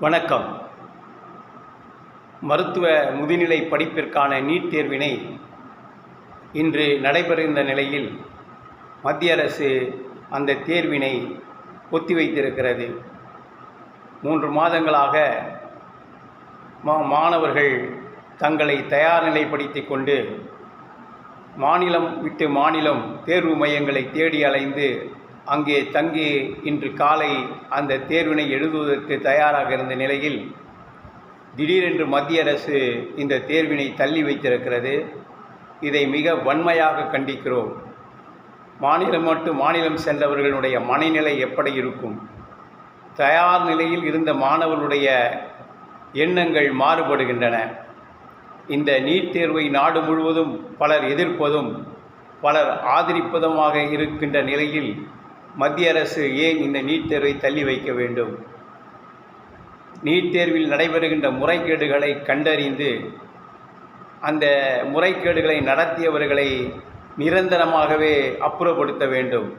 வணக்கம். மருத்துவ முதுநிலை படிப்பிற்கான நீட் தேர்வினை இன்று நடைபெறுகின்ற நிலையில் மத்திய அரசு அந்த தேர்வினை ஒத்திவைத்திருக்கிறது. மூன்று மாதங்களாக மா மாணவர்கள் தங்களை தயார் நிலைப்படுத்திக் கொண்டு மாநிலம் விட்டு மாநிலம் தேர்வு மையங்களை தேடி அலைந்து அங்கே தங்கி இன்று காலை அந்த தேர்வினை எழுதுவதற்கு தயாராக இருந்த நிலையில் திடீரென்று மத்திய அரசு இந்த தேர்வினை தள்ளி வைத்திருக்கிறது. இதை மிக வன்மையாக கண்டிக்கிறோம். மாநிலம் மட்டும் மாநிலம் சென்றவர்களுடைய மனநிலை எப்படி இருக்கும்? தயார் நிலையில் இருந்த மாணவர்களுடைய எண்ணங்கள் மாறுபடுகின்றன. இந்த நீட் தேர்வை நாடு முழுவதும் பலர் எதிர்ப்பதும் பலர் ஆதரிப்பதுமாக இருக்கின்ற நிலையில் மத்திய அரசு ஏன் இந்த நீட் தேர்வை தள்ளி வைக்க வேண்டும்? நீட் தேர்வில் நடைபெறுகின்ற முறைகேடுகளை கண்டறிந்து அந்த முறைகேடுகளை நடத்தியவர்களை நிரந்தரமாகவே அப்புறப்படுத்த வேண்டும்.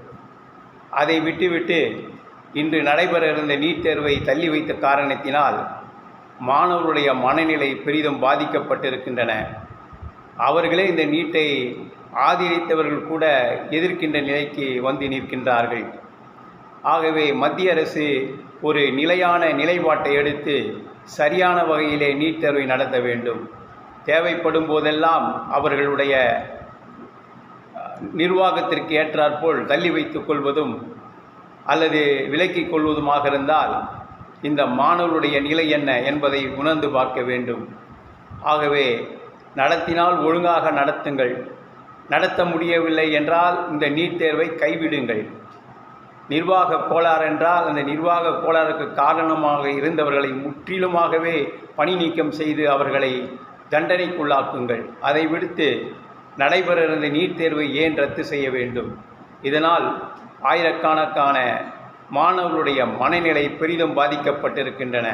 அதை விட்டுவிட்டு இன்று நடைபெற இருந்த நீட் தேர்வை தள்ளி வைத்த காரணத்தினால் மாணவர்களுடைய மனநிலை பெரிதும் பாதிக்கப்பட்டிருக்கின்றன. அவர்களே இந்த நீட்டை ஆதரித்தவர்கள் கூட எதிர்க்கின்ற நிலைக்கு வந்து நிற்கின்றார்கள். ஆகவே மத்திய அரசு ஒரு நிலையான நிலைப்பாட்டை எடுத்து சரியான வகையிலே நீட் தேர்வை நடத்த வேண்டும். தேவைப்படும் போதெல்லாம் அவர்களுடைய நிர்வாகத்திற்கு ஏற்றாற்போல் தள்ளி வைத்துக் கொள்வதும் அல்லது விலக்கிக் கொள்வதுமாக இருந்தால் இந்த மாணவருடைய நிலை என்ன என்பதை உணர்ந்து பார்க்க வேண்டும். ஆகவே நடத்தினால் ஒழுங்காக நடத்துங்கள். நடத்த முடியவில்லை என்றால் இந்த நீட் தேர்வை கைவிடுங்கள். நிர்வாக கோளாறு என்றால் அந்த நிர்வாக கோளாறுக்கு காரணமாக இருந்தவர்களை முற்றிலுமாகவே பணி நீக்கம் செய்து அவர்களை தண்டனைக்குள்ளாக்குங்கள். அதை விடுத்து நடைபெற இருந்த நீட் தேர்வை ஏன் ரத்து செய்ய வேண்டும்? இதனால் ஆயிரக்கணக்கான மாணவர்களுடைய மனநிலை பெரிதும் பாதிக்கப்பட்டிருக்கின்றன.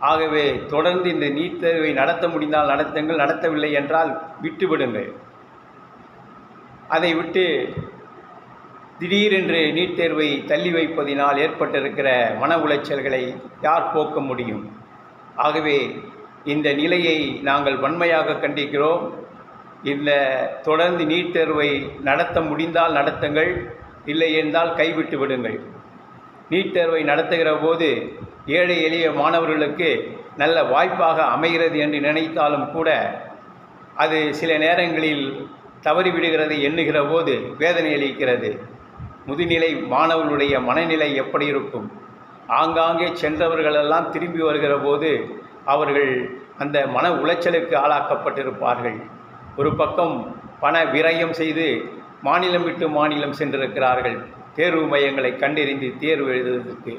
ஆகவே தொடர்ந்து இந்த நீட் தேர்வை நடத்த முடிந்தால் நடத்துங்கள் நடத்தவில்லை என்றால் விட்டுவிடுங்கள். அதை விட்டு திடீரென்று நீட் தேர்வை தள்ளி வைப்பதினால் ஏற்பட்டிருக்கிற மன உளைச்சல்களை யார் போக்க முடியும்? ஆகவே இந்த நிலையை நாங்கள் வன்மையாக கண்டிக்கிறோம். இந்த தொடர்ந்து நீட் தேர்வை நடத்த முடிந்தால் நடத்துங்கள் இல்லை என்றால் கைவிட்டு விடுங்கள். நீட் தேர்வை நடத்துகிற போது ஏழை எளிய மாணவர்களுக்கு நல்ல வாய்ப்பாக அமைகிறது என்று நினைத்தாலும் கூட அது சில நேரங்களில் தவறிவிடுகிறது எண்ணுகிற போது வேதனை அளிக்கிறது. முதுநிலை மாணவர்களுடைய மனநிலை எப்படி இருக்கும்? ஆங்காங்கே சென்றவர்களெல்லாம் திரும்பி வருகிற போது அவர்கள் அந்த மன உளைச்சலுக்கு ஆளாக்கப்பட்டிருப்பார்கள். ஒரு பக்கம் பண விரயம் செய்து மாநிலம் விட்டு மாநிலம் சென்றிருக்கிறார்கள். தேர்வு மையங்களை கண்டறிந்து தேர்வு எழுதுவதற்கு.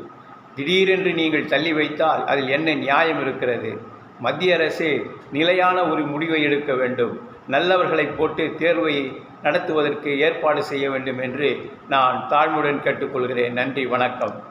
திடீரென்று நீங்கள் தள்ளி வைத்தால் அதில் என்ன நியாயம் இருக்கிறது? மத்திய அரசு நிலையான ஒரு முடிவை எடுக்க வேண்டும். நல்லவர்களை போட்டு தேர்வை நடத்துவதற்கு ஏற்பாடு செய்ய வேண்டும் என்று நான் தாழ்மையுடன் கேட்டுக்கொள்கிறேன். நன்றி வணக்கம்.